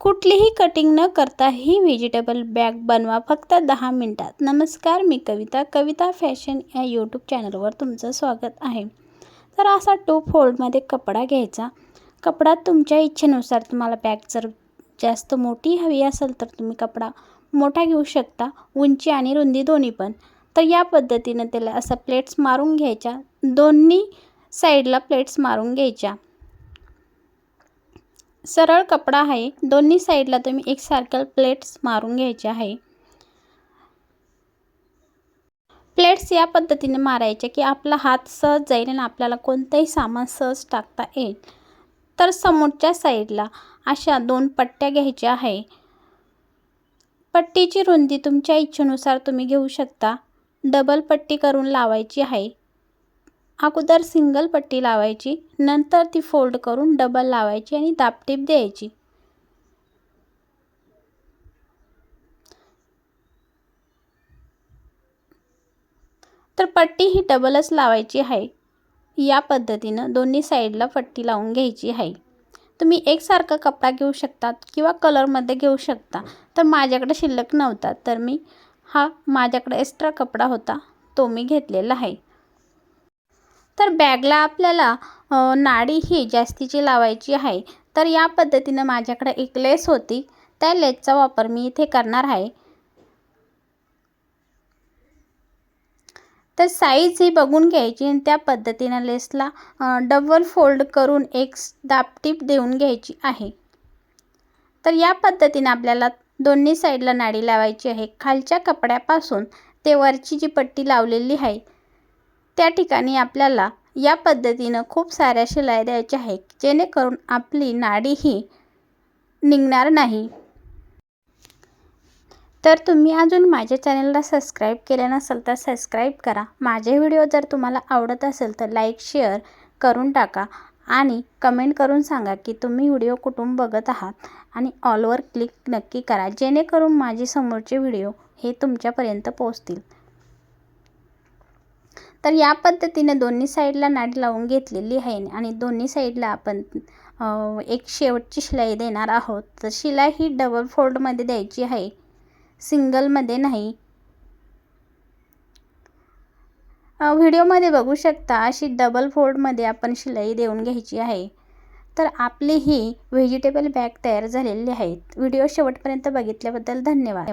कुठलीही कटिंग न करता ही व्हेजिटेबल बॅग बनवा फक्त दहा मिनटात. नमस्कार मी कविता. कविता फॅशन या यूट्यूब चॅनलवर तुमचं स्वागत आहे. तर असा टू फोल्डमध्ये कपडा घ्यायचा. कपडा तुमच्या इच्छेनुसार तुम्हाला बॅग जर जास्त मोठी हवी असेल तर तुम्ही कपडा मोठा घेऊ शकता उंची आणि रुंदी दोन्ही पण. तर या पद्धतीनं त्याला असा प्लेट्स मारून घ्यायच्या. दोन्ही साईडला प्लेट्स मारून घ्यायच्या. सरळ कपडा आहे. दोन्ही साईडला तुम्ही एकसारखं प्लेट्स मारून घ्यायचे आहे. प्लेट्स या पद्धतीने मारायचे की आपला हात सहज जाईल आणि आपल्याला कोणतंही सामान सहज टाकता येईल. तर समोरच्या साईडला अशा दोन पट्ट्या घ्यायच्या आहे. पट्टीची रुंदी तुमच्या इच्छेनुसार तुम्ही घेऊ शकता. डबल पट्टी करून लावायची आहे. अगोदर सिंगल पट्टी लावायची नंतर ती फोल्ड करून डबल लावायची आणि दापटीप द्यायची. तर पट्टी ही डबलच लावायची आहे. या पद्धतीनं दोन्ही साईडला पट्टी लावून घ्यायची आहे. तुम्ही एकसारखा कपडा घेऊ शकतात किंवा कलरमध्ये घेऊ शकता. तर माझ्याकडे शिल्लक नव्हता तर मी हा माझ्याकडे एक्स्ट्रा कपडा होता तो मी घेतलेला आहे. तर बॅगला आपल्याला नाडी ही जास्तीची लावायची आहे. तर या पद्धतीनं माझ्याकडे एक लेस होती. त्या लेसचा वापर मी इथे करणार आहे. तर साईज ही बघून घ्यायची आणि त्या पद्धतीनं लेसला डबल फोल्ड करून एक दापटीप देऊन घ्यायची आहे. तर या पद्धतीनं आपल्याला दोन्ही साईडला नाडी लावायची आहे. खालच्या कपड्यापासून ते वरची जी पट्टी लावलेली आहे त्या ठिकाणी आपल्याला या पद्धतीनं खूप साऱ्या शिलाई द्यायच्या आहे जेणेकरून आपली नाडी ही निघणार नाही. तर तुम्ही अजून माझ्या चॅनलला सबस्क्राईब केले नसेल तर सबस्क्राईब करा. माझे व्हिडिओ जर तुम्हाला आवडत असेल तर लाईक शेअर करून टाका आणि कमेंट करून सांगा की तुम्ही व्हिडिओ कुठून बघत आहात आणि ऑलवर क्लिक नक्की करा जेणेकरून माझे समोरचे व्हिडिओ हे तुमच्यापर्यंत पोहोचतील. तर या पद्धतीने दोन्ही साईडला नाट लावून घेतलेली आहे आणि दोन्ही साईडला आपण एक शेवटची शिलाई देणार आहोत. तर शिलाई ही डबल फोल्डमध्ये द्यायची आहे. सिंगलमध्ये नाही. व्हिडिओमध्ये बघू शकता अशी डबल फोल्डमध्ये आपण शिलाई देऊन घ्यायची आहे. तर आपली ही व्हेजिटेबल बॅग तयार झालेली आहेत. व्हिडिओ शेवटपर्यंत बघितल्याबद्दल धन्यवाद.